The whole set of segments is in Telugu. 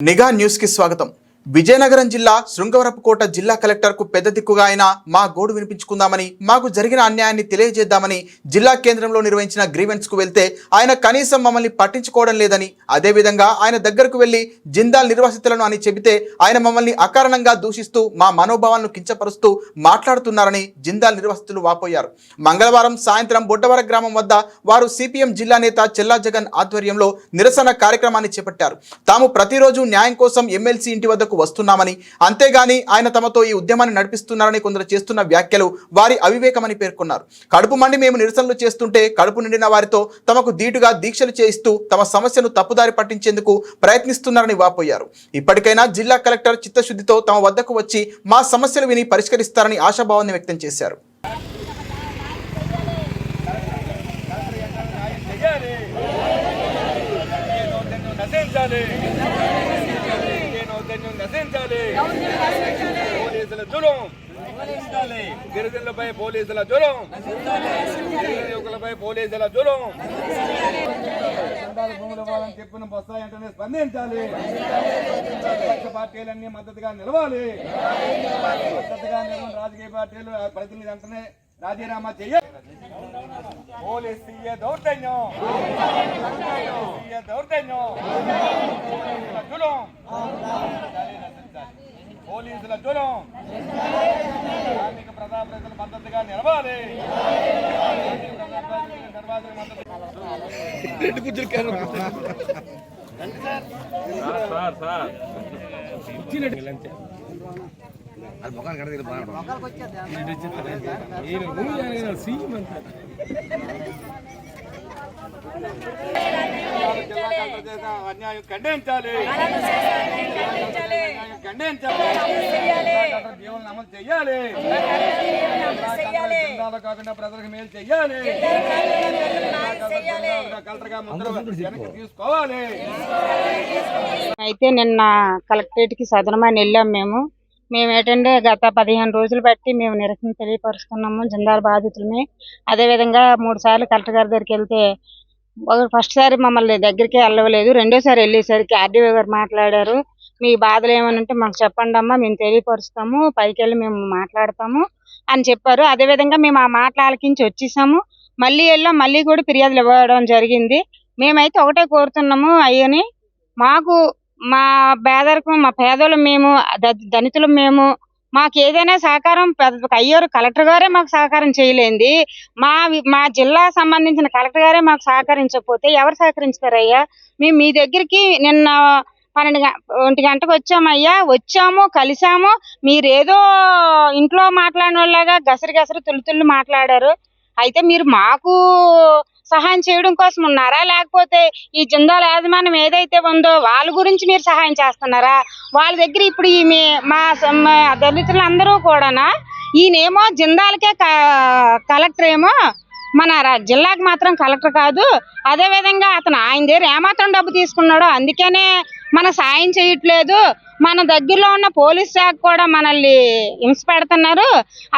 నిఘా న్యూస్ కి స్వాగతం విజయనగరం జిల్లా శృంగవరపుకోట జిల్లా కలెక్టర్కు పెద్ద దిక్కుగా ఆయన మా గోడు వినిపించుకుందామని మాకు జరిగిన అన్యాయాన్ని తెలియజేద్దామని జిల్లా కేంద్రంలో నిర్వహించిన గ్రీవెన్స్కు వెళ్తే ఆయన కనీసం మమ్మల్ని పట్టించుకోవడం లేదని అదేవిధంగా ఆయన దగ్గరకు వెళ్ళి జిందాల్ నిర్వాసితులను అని చెబితే ఆయన మమ్మల్ని అకారణంగా దూషిస్తూ మా మనోభావాలను కించపరుస్తూ మాట్లాడుతున్నారని జిందాల్ నిర్వాసితులు వాపోయారు. మంగళవారం సాయంత్రం బొడ్డవర గ్రామం వద్ద వారు సిపిఎం జిల్లా నేత చెల్లా జగన్ ఆధ్వర్యంలో నిరసన కార్యక్రమాన్ని చేపట్టారు. తాము ప్రతిరోజు న్యాయం కోసం ఎమ్మెల్సీ ఇంటి వద్దకు వస్తున్నామని. అంతేగాని ఆయన తమతో ఈ ఉద్యమాన్ని నడిపిస్తున్నారని కొందరు చేస్తున్న వ్యాఖ్యలు వారి అవివేకమని పేర్కొన్నారు. కడుపు మండి మేము నిరసనలు చేస్తుంటే కడుపు నిండిన వారితో తమకు ధీటుగా దీక్షలు చేయిస్తూ తమ సమస్యను తప్పుదారి పట్టించేందుకు ప్రయత్నిస్తున్నారని వాపోయారు. ఇప్పటికైనా జిల్లా కలెక్టర్ చిత్తశుద్ధితో తమ వద్దకు వచ్చి మా సమస్యలు విని పరిష్కరిస్తారని ఆశాభావాన్ని వ్యక్తం చేశారు. నశించాలి. పోలీసుల జులుం. గిరిజనులపై పోలీసుల జులుం. యువకులపై పోలీసుల జులుం. చందాల భూముల వాళ్ళని చెప్పిన బస్తాయి వెంటనే స్పందించాలి. పక్ష పార్టీలన్నీ మద్దతుగా నిలవాలి. మద్దతుగా నిలవని రాజకీయ పార్టీలు ప్రతినిధి వెంటనే రాజీనామా చేయాలి. పోలీస్ సీఏ దౌర్జన్యం. సీఏ దౌర్జన్యం. జులుం. పోలీసుల జులుం కార్మిక ప్రజా ప్రజల మద్దతుగా నిలవాలి. అన్యాయం ఖండించాలి. అమలు జిల్లాలో కాకుండా ప్రజలకు మేలు తీసుకోవాలి. అయితే నిన్న కలెక్టరేట్కి సదనమని వెళ్ళాం మేము. మేము ఏంటంటే గత పదిహేను రోజులు బట్టి మేము నిరసన తెలియపరుస్తున్నాము జిందాల్ బాధితులమే. అదేవిధంగా మూడు సార్లు కలెక్టర్ గారి దగ్గరికి వెళ్తే ఒక- ఫస్ట్ సారి మమ్మల్ని దగ్గరికి వెళ్ళలేదు. రెండోసారి వెళ్ళేసరికి ఆర్డీఓ గారు మాట్లాడారు. మీ బాధలు ఏమైనా ఉంటే మాకు చెప్పండి అమ్మా మేము తెలియపరుస్తాము పైకి వెళ్ళి మేము మాట్లాడతాము అని చెప్పారు. అదేవిధంగా మేము ఆ మాటలు ఆలకించి వచ్చేసాము. మళ్ళీ వెళ్ళాం మళ్ళీ కూడా ఫిర్యాదులు ఇవ్వడం జరిగింది. మేమైతే ఒకటే కోరుతున్నాము అయ్యని మాకు మా పేదరికం మా పేదలు మేము ద- దళితులు మేము మాకు ఏదైనా సహకారం పెద్ద అయ్యారు కలెక్టర్ గారే మాకు సహకారం చేయలేంది. మా మా జిల్లా సంబంధించిన కలెక్టర్ గారే మాకు సహకరించకపోతే ఎవరు సహకరించుతారయ్యా? మేము మీ దగ్గరికి నిన్న పన్నెండు ఒంటి గంటకు వచ్చామయ్యా. వచ్చాము కలిసాము. మీరేదో ఇంట్లో మాట్లాడిన వాళ్ళగా గసరి గసరి తుల్లు మాట్లాడారు. అయితే మీరు మాకు సహాయం చేయడం కోసం ఉన్నారా? లేకపోతే ఈ జిందాల్ యాజమాన్యం ఏదైతే ఉందో వాళ్ళ గురించి మీరు సహాయం చేస్తున్నారా? వాళ్ళ దగ్గర ఇప్పుడు ఈ మా దళితులందరూ కూడానా? ఈయనేమో జిందాల్కే కలెక్టర్ ఏమో మన రా- జిల్లాకి మాత్రం కలెక్టర్ కాదు. అదే విధంగా అతను ఆయన దగ్గర ఏమాత్రం డబ్బు తీసుకున్నాడో అందుకనే మన సాయం చేయట్లేదు. మన దగ్గరలో ఉన్న పోలీస్ శాఖ కూడా మనల్ని హింస పెడుతున్నారు.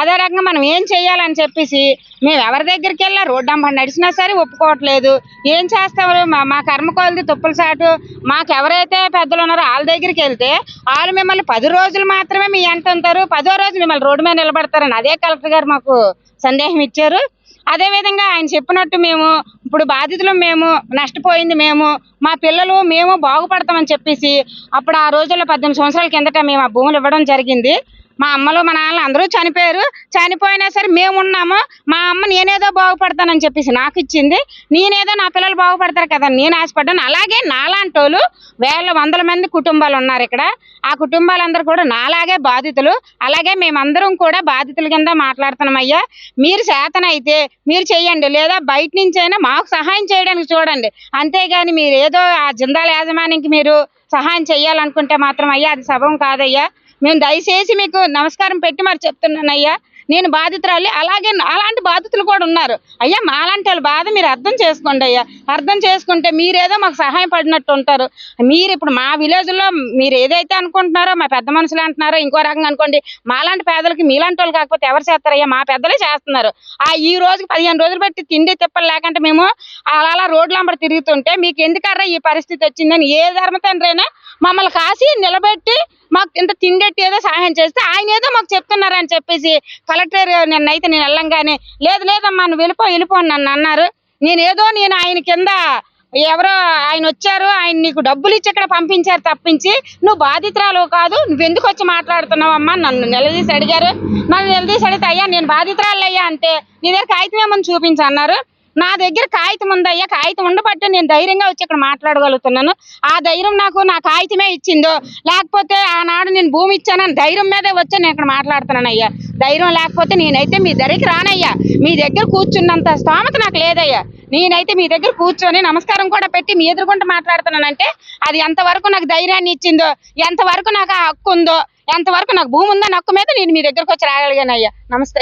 అదే రకంగా మనం ఏం చేయాలని చెప్పేసి మేము ఎవరి దగ్గరికి వెళ్ళా రోడ్డు అంబడి నడిచినా సరే ఒప్పుకోవట్లేదు. ఏం చేస్తారు మా మా కర్మ తుప్పుల సాటు. మాకు ఎవరైతే పెద్దలు ఉన్నారో వాళ్ళ దగ్గరికి వెళ్తే వాళ్ళు మిమ్మల్ని పది రోజులు మాత్రమే మీ ఎంట ఉంటారు. పదో రోజు మిమ్మల్ని రోడ్డు మీద నిలబడతారని అదే కలెక్టర్ గారు మాకు సందేహం ఇచ్చారు. అదే విధంగా ఆయన చెప్పినట్టు మేము ఇప్పుడు బాధితులు మేము నష్టపోయింది మేము మా పిల్లలు మేము బాగుపడతామని చెప్పేసి అప్పుడు ఆ రోజుల్లో పద్దెనిమిది సంవత్సరాల కిందట మేము ఆ భూములు ఇవ్వడం జరిగింది. మా అమ్మలు మా నాన్నలు అందరూ చనిపోయారు. చనిపోయినా సరే మేము ఉన్నాము మా అమ్మ నేనేదో బాగుపడతానని చెప్పేసి నాకు ఇచ్చింది. నేనేదో నా పిల్లలు బాగుపడతారు కదా నేను ఆశపడ్డాను. అలాగే నాలాంటి వాళ్ళు వేల వందల మంది కుటుంబాలు ఉన్నారు ఇక్కడ. ఆ కుటుంబాలందరూ కూడా నాలాగే బాధితులు. అలాగే మేమందరం కూడా బాధితుల కింద మాట్లాడుతున్నాం అయ్యా. మీరు చేతనైతే మీరు చెయ్యండి లేదా బయట నుంచి అయినా మాకు సహాయం చేయడానికి చూడండి. అంతేగాని మీరు ఏదో ఆ జిందాల యాజమాన్యానికి మీరు సహాయం చేయాలనుకుంటే మాత్రం అయ్యా అది సభం కాదయ్యా. మేము దయచేసి మీకు నమస్కారం పెట్టి మరి చెప్తున్నాను అయ్యా నేను బాధితురాలి. అలాగే అలాంటి బాధితులు కూడా ఉన్నారు. అయ్యా మాలాంటి వాళ్ళ బాధ మీరు అర్థం చేసుకోండి అయ్యా. అర్థం చేసుకుంటే మీరేదో మాకు సహాయం పడినట్టు ఉంటారు. మీరు ఇప్పుడు మా విలేజ్లో మీరు ఏదైతే అనుకుంటున్నారో మా పెద్ద మనుషులు అంటున్నారో ఇంకో రకంగా అనుకోండి మాలాంటి పేదలకి మీలాంటి వాళ్ళు కాకపోతే ఎవరు చేస్తారయ్యా? మా పెద్దలే చేస్తున్నారు. ఆ ఈ రోజుకి పదిహేను రోజులు బట్టి తిండి తిప్పలు లేకంటే మేము అలా అలా రోడ్ల అంబడి తిరుగుతుంటే మీకు ఎందుకర్రా ఈ పరిస్థితి వచ్చిందని ఏ ధర్మ తండ్రైనా మమ్మల్ని కాసి నిలబెట్టి మాకు ఇంత తిండెట్టి ఏదో సహాయం చేస్తే ఆయన ఏదో మాకు చెప్తున్నారని చెప్పేసి కలెక్టర్ నిన్నైతే నేను వెళ్ళంగానే లేదు లేదమ్మా నువ్వు వెళ్ళిపో వెళ్ళిపో నన్ను అన్నారు. నేను ఏదో నేను ఆయన కింద ఎవరో ఆయన వచ్చారు ఆయన నీకు డబ్బులు ఇచ్చి ఇక్కడ పంపించారు తప్పించి నువ్వు బాధితురాలు కాదు నువ్వు ఎందుకు వచ్చి మాట్లాడుతున్నావు అమ్మా? నన్ను నిలదీసి అడిగారు. నన్ను నిలదీసి అడిగితే అయ్యా నేను బాధితురాలు అయ్యా అంటే నీ దగ్గర కాగితం ఏమని చూపించి అన్నారు. నా దగ్గర కాగితం ఉందయ్యా కాగితం ఉండబట్టే నేను ధైర్యంగా వచ్చి ఇక్కడ మాట్లాడగలుగుతున్నాను. ఆ ధైర్యం నాకు నా కాగితమే ఇచ్చిందో లేకపోతే ఆనాడు నేను భూమి ఇచ్చానని ధైర్యం మీదే వచ్చి నేను ఇక్కడ మాట్లాడుతున్నాను అయ్యా ధైర్యం లేకపోతే నేనైతే మీ దగ్గరికి రానయ్యా. మీ దగ్గర కూర్చున్నంత స్తోమత నాకు లేదయ్యా. నేనైతే మీ దగ్గర కూర్చొని నమస్కారం కూడా పెట్టి మీ ఎదురుకుంటూ మాట్లాడుతున్నానంటే అది ఎంతవరకు నాకు ధైర్యాన్ని ఇచ్చిందో ఎంతవరకు నాకు ఆ హక్కు ఉందో ఎంతవరకు నాకు భూమి ఉందో హక్కు మీద నేను మీ దగ్గరకు వచ్చి రాగలిగాను అయ్యా. నమస్తే